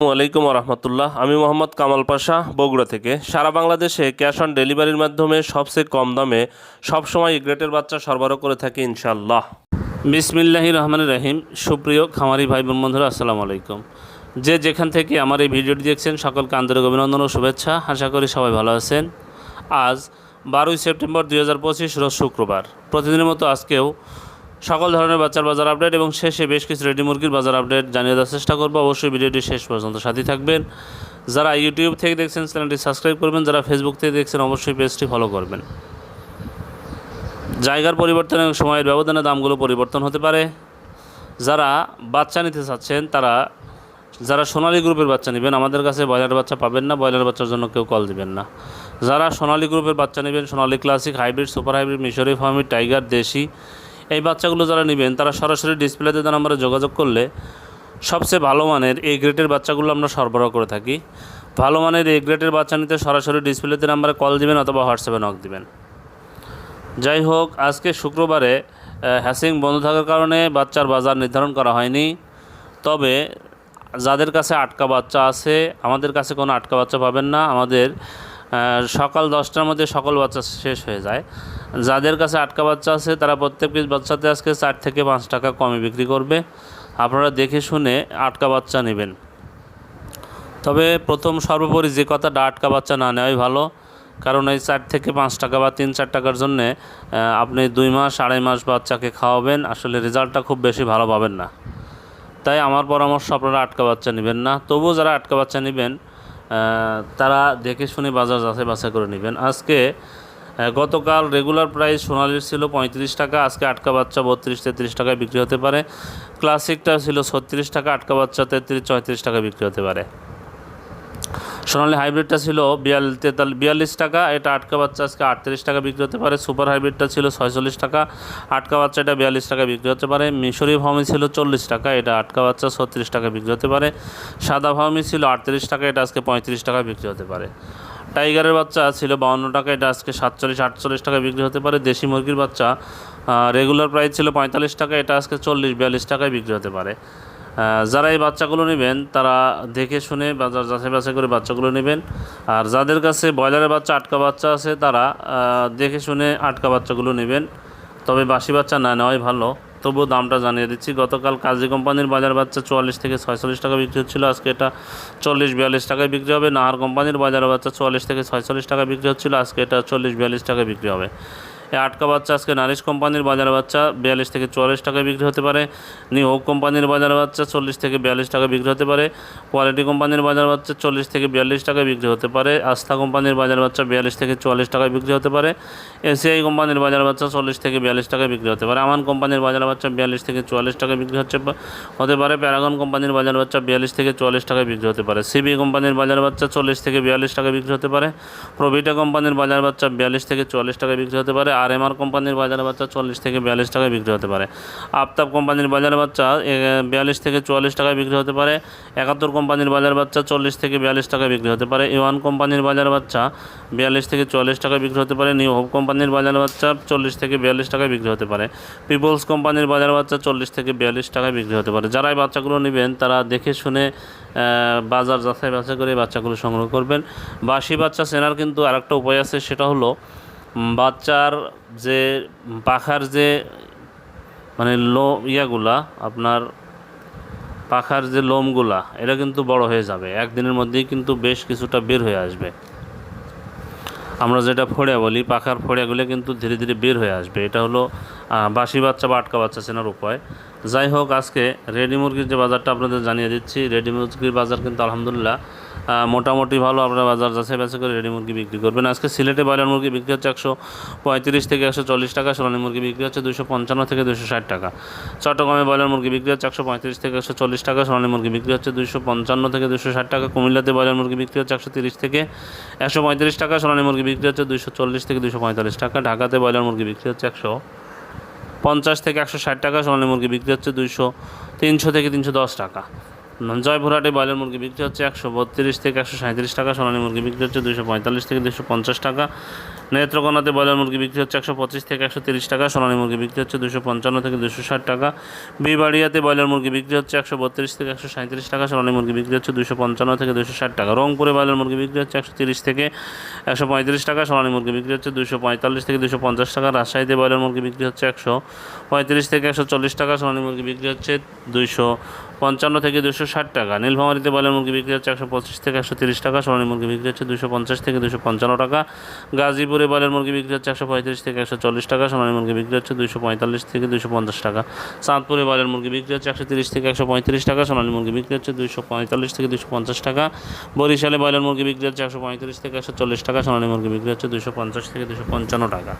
আলাইকুম রহমতুল্লাহ। আমি মোহাম্মদ কামাল পাশা, বগুড়া থেকে। সারা বাংলাদেশে ক্যাশ অন ডেলিভারির মাধ্যমে সবচেয়ে কম দামে সবসময় গ্রেটের বাচ্চা সরবরাহ করে থাকি ইনশাল্লাহ বিসমিল্লাহি রহমান রহিম। সুপ্রিয় খামারি ভাই বোন বন্ধুরা, আসসালামু আলাইকুম। যে যেখান থেকে আমার এই ভিডিওটি দেখছেন, সকলকে আন্তরিক অভিনন্দন ও শুভেচ্ছা। আশা করি সবাই ভালো আছেন। আজ বারোই সেপ্টেম্বর দুই হাজার পঁচিশ, রোজ শুক্রবার। প্রতিদিনের মতো আজকেও সকল ধরনের বাচ্চার বাজার আপডেট এবং শেষে বেশ কিছু রেডি মুরগির বাজার আপডেট জানিয়ে দেওয়ার চেষ্টা করব। অবশ্যই ভিডিওটি শেষ পর্যন্ত সাথী থাকবেন। যারা ইউটিউব থেকে দেখছেন, চ্যানেলটি সাবস্ক্রাইব করবেন। যারা ফেসবুক থেকে দেখছেন, অবশ্যই পেজটি ফলো করবেন। জায়গার পরিবর্তন এবং সময়ের ব্যবধানে দামগুলো পরিবর্তন হতে পারে। যারা বাচ্চা নিতে চাচ্ছেন, তারা, যারা সোনালী গ্রুপের বাচ্চা নেবেন, আমাদের কাছে ব্রয়লার বাচ্চা পাবেন না। ব্রয়লার বাচ্চার জন্য কেউ কল দিবেন না। যারা সোনালী গ্রুপের বাচ্চা নেবেন, Sonali classic hybrid super hybrid মিশরি ফার্মি টাইগার দেশি এই বাচ্চাগুলো যারা নেবেন, তারা সরাসরি ডিসপ্লেতে তার নাম্বারে যোগাযোগ করলে সবচেয়ে ভালো মানের এই গ্রেটের বাচ্চাগুলো আমরা সরবরাহ করে থাকি। ভালো মানের এই গ্রেটের বাচ্চা নিতে সরাসরি ডিসপ্লেতে নাম্বারে কল দিবেন অথবা হোয়াটসঅ্যাপে নক দিবেন। যাই হোক, আজকে শুক্রবারে হ্যাসিং বন্ধ থাকার কারণে বাচ্চার বাজার নির্ধারণ করা হয়নি। তবে যাদের কাছে আটকা বাচ্চা আছে, আমাদের কাছে কোনো আটকা বাচ্চা পাবেন না। আমাদের সকাল দশটার মধ্যে সকল বাচ্চা শেষ হয়ে যায়। যাদের কাছে আটকা বাচ্চা আছে, তারা প্রত্যেক পিস বাচ্চাতে আজকে চার থেকে পাঁচ টাকা কমে বিক্রি করবে। আপনারা দেখে শুনে আটকা বাচ্চা নেবেন। তবে প্রথম সর্বোপরি যে কথাটা আটকা বাচ্চা না নেওয়াই ভালো। কারণ এই চার থেকে পাঁচ টাকা বা তিন চার টাকার জন্যে আপনি দুই মাস, আড়াই মাস বাচ্চাকে খাওয়াবেন, আসলে রেজাল্টটা খুব বেশি ভালো পাবেন না। তাই আমার পরামর্শ, আপনারা আটকা বাচ্চা নেবেন না। তবুও যারা আটকা বাচ্চা নেবেন তারা দেখে শুনে বাজার যাচাই বাছাই করে নেবেন। আজকে গতকাল রেগুলার প্রাইস সোনালির ছিল পঁয়ত্রিশ টাকা, আজকে আটকা বাচ্চা বত্রিশ, তেত্রিশ টাকায় বিক্রি হতে পারে। ক্লাসিকটা ছিল ছত্রিশ টাকা, আটকা বাচ্চা তেত্রিশ, চৌত্রিশ টাকা বিক্রি হতে পারে। সোনালি হাইব্রিডটা ছিল বিয়াল তেতাল বিয়াল্লিশ টাকা, এটা আটকা বাচ্চা আজকে আটত্রিশ টাকা বিক্রি হতে পারে। সুপার হাইব্রিডটা ছিল ছয়চল্লিশ টাকা, আটকা বাচ্চা এটা বিয়াল্লিশ টাকা বিক্রি হতে পারে। মিশরি ফার্মি ছিল চল্লিশ টাকা, এটা আটকা বাচ্চা ছত্রিশ টাকা বিক্রি হতে পারে। সাদা ফার্মি ছিল আটত্রিশ টাকা, এটা আজকে পঁয়ত্রিশ টাকা বিক্রি হতে পারে। টাইগারের বাচ্চা ছিল বাউন্ন টাকা, এটা আজকে সাতচল্লিশ, আটচল্লিশ টাকা বিক্রি হতে পারে। দেশি মুরগির বাচ্চা রেগুলার প্রাইস ছিল পঁয়তাল্লিশ টাকা, এটা আজকে চল্লিশ, বিয়াল্লিশ টাকায় বিক্রি হতে পারে। যারা এই বাচ্চাগুলো নেবেন, তারা দেখে শুনে বাজার যাচাই বাছাই করে বাচ্চাগুলো নেবেন। আর যাদের কাছে ব্রয়লারের বাচ্চা, আটকা বাচ্চা আছে, তারা দেখে শুনে আটকা বাচ্চাগুলো নেবেন। তবে বাসি বাচ্চা না, নেওয়াই ভালো। তবুও দামটা জানিয়ে দিচ্ছি। গতকাল কাজী কোম্পানির বাজার বাচ্চা চুয়াল্লিশ থেকে ছয়চল্লিশ টাকা বিক্রি হচ্ছিল। আজকে এটা চল্লিশ বিয়াল্লিশ টাকায় বিক্রি হবে। নাহার কোম্পানির বাজার বাচ্চা চুয়াল্লিশ থেকে ছয়চল্লিশ টাকা বিক্রি হচ্ছিল। আজকে এটা চল্লিশ বিয়াল্লিশ টাকায় বিক্রি হবে। আটকা বাচ্চা আজকে নারিশ কোম্পানির বাজার বাচ্চা বিয়াল্লিশ থেকে চুয়াল্লিশ টাকায় বিক্রি হতে পারে। নিউ হোক কোম্পানির বাজার বাচ্চা চল্লিশ থেকে বিয়াল্লিশ টাকা বিক্রি হতে পারে। কোয়ালিটি কোম্পানির বাজার বাচ্চা চল্লিশ থেকে বিয়াল্লিশ টাকায় বিক্রি হতে পারে। আস্থা কোম্পানির বাজার বাচ্চা বিয়াল্লিশ থেকে চুয়াল্লিশ টাকায় বিক্রি হতে পারে। এসিআই কোম্পানির বাজার বাচ্চা চল্লিশ থেকে বিয়াল্লিশ টাকায় বিক্রি হতে পারে। আমান কোম্পানির বাজার বাচ্চা বিয়াল্লিশ থেকে চুয়াল্লিশ টাকায় বিক্রি হচ্ছে হতে পারে। প্যারাগন কোম্পানির বাজার বাচ্চা বিয়াল্লিশ থেকে চুয়াল্লিশ টাকায় বিক্রি হতে পারে। সিবি কোম্পানির বাজার বাচ্চা চল্লিশ থেকে বিয়াল্লিশ টাকায় বিক্রি হতে পারে। প্রভিটা কোম্পানির বাজার বাচ্চা বিয়াল্লিশ থেকে চুয়াল্লিশ টাকায় বিক্রি হতে পারে। আর এমআর কোম্পানির বাজার বাচ্চা চল্লিশ থেকে বিয়াল্লিশ টাকায় বিক্রি হতে পারে। আফতাব কোম্পানির বাজার বাচ্চা বিয়াল্লিশ থেকে চুয়াল্লিশ টাকায় বিক্রি হতে পারে। একাত্তর কোম্পানির বাজার বাচ্চা চল্লিশ থেকে বিয়াল্লিশ টাকায় বিক্রি হতে পারে। ইওয়ান কোম্পানির বাজার বাচ্চা বিয়াল্লিশ থেকে চুয়াল্লিশ টাকায় বিক্রি হতে পারে। নিউ হোপ কোম্পানির বাজার বাচ্চা চল্লিশ থেকে বিয়াল্লিশ টাকায় বিক্রি হতে পারে। পিপলস কোম্পানির বাজার বাচ্চা চল্লিশ থেকে বিয়াল্লিশ টাকায় বিক্রি হতে পারে। যারা এই বাচ্চাগুলো নেবেন, তারা দেখে শুনে বাজার যাচাই বাছাই করে বাচ্চাগুলো সংগ্রহ করবেন। বাসি বাচ্চা চেনার কিন্তু আরেকটা উপায় আছে, সেটা হলো বাচ্চার যে পাখার যে মানে লো ইয়াগুলা, আপনার পাখার যে লোমগুলা, এটা কিন্তু বড় হয়ে যাবে। একদিনের মধ্যেই কিন্তু বেশ কিছুটা বের হয়ে আসবে। আমরা যেটা ফড়িয়া বলি, পাখার ফড়িয়াগুলো কিন্তু ধীরে ধীরে বের হয়ে আসবে। এটা হলো বাসি বাচ্চা বা আটকা বাচ্চা চেনার উপায়। যাই হোক, আজকে রেডি মুরগির যে বাজারটা আপনাদের জানিয়ে দিচ্ছি, রেডি মুরগির বাজার কিন্তু আলহামদুলিল্লাহ মোটামুটি ভালো আপনারা বাজার যাচাই বাছাই করে রেডি মুরগি বিক্রি করবেন। আজকে সিলেটে ব্রয়লার মুরগি বিক্রি হচ্ছে একশো পঁয়ত্রিশ থেকে একশো চল্লিশ টাকা, সোনালী মুরগি বিক্রি হচ্ছে দুশো পঞ্চান্ন থেকে দুশো ষাট টাকা। চট্টগ্রামে ব্রয়লার মুরগি বিক্রি হচ্ছে একশো পঁয়ত্রিশ থেকে একশো চল্লিশ টাকা, সোনালী মুরগি বিক্রি হচ্ছে দুশো পঞ্চান্ন থেকে দুশো ষাট টাকা। কুমিল্লাতে ব্রয়লার মুরগি বিক্রি হচ্ছে একশো তিরিশ থেকে একশো পঁয়ত্রিশ টাকা, সোনালী মুরগি বিক্রি হচ্ছে দুশো চল্লিশ থেকে দুশো পঁয়তাল্লিশ টাকা। ঢাকাতে ব্রয়লার মুরগি বিক্রি হচ্ছে একশো পঞ্চাশ থেকে একশো ষাট টাকা, সোনালী মুরগি বিক্রি হচ্ছে দুইশো তিনশো থেকে তিনশো দশ টাকা। জয়পুরহাটে ব্রয়লার মুরগি বিক্রি হচ্ছে একশো বত্রিশ থেকে একশো সাঁত্রিশ টাকা সোনালী মুরগি বিক্রি হচ্ছে দুশো পঁয়তাল্লিশ থেকে দুশো পঞ্চাশ টাকা নেত্রকোনাতে ব্রয়লার মুরগি বিক্রি হচ্ছে একশো পঁচিশ থেকে একশো তিরিশ টাকা সোনালী মুরগি বিক্রি হচ্ছে দুশো পঞ্চান্ন থেকে দুশো ষাট টাকা বিবাড়িয়াতে ব্রয়লার মুরগি বিক্রি হচ্ছে একশো বত্রিশ থেকে একশো সাঁত্রিশ টাকা সোনালী মুরগি বিক্রি হচ্ছে দুশো পঞ্চান্ন থেকে দুশো ষাট টাকা রংপুরে ব্রয়লার মুরগি বিক্রি হচ্ছে একশো তিরিশ থেকে একশো পঁয়ত্রিশ টাকা সোনালী মুরগি বিক্রি হচ্ছে দুশো পঁয়তাল্লিশ থেকে দুশো পঞ্চাশ টাকা রাজশাহীতে ব্রয়লার মুরগি বিক্রি হচ্ছে একশো পঁয়ত্রিশ থেকে একশো চল্লিশ টাকা সোনালী মুরগি বিক্রি হচ্ছে দুশো পঞ্চান্ন থেকে দুশো ষাট টাকা। নীলফামারিতে ব্রয়লার মুরগি বিক্রি হচ্ছে একশো পঁচিশ থেকে একশো তিরিশ টাকা, সোনালী মুরগি বিক্রি হচ্ছে দুশো পঞ্চাশ থেকে দুশো পঞ্চান্ন টাকা। গাজীপুরে ব্রয়লার মুরগি বিক্রি হচ্ছে একশো পঁয়ত্রিশ থেকে একশো চল্লিশ টাকা, সোনালী মুরগি বিক্রি হচ্ছে দুশো পঁয়তাল্লিশ থেকে দুশো পঞ্চাশ টাকা। চাঁদপুরে ব্রয়লার মুরগি বিক্রি হচ্ছে একশো তিরিশ থেকে একশো পঁয়ত্রিশ টাকা, সোনালী মুরগি বিক্রি হচ্ছে দুশো পঁয়তাল্লিশ থেকে দুশো পঞ্চাশ টাকা। বরিশালে ব্রয়লার মুরগি বিক্রি হচ্ছে একশো পঁয়ত্রিশ থেকে একশো চল্লিশ টাকা, সোনালী মুরগি বিক্রি হচ্ছে দুশো পঞ্চাশ থেকে দুশো পঞ্চান্ন টাকা।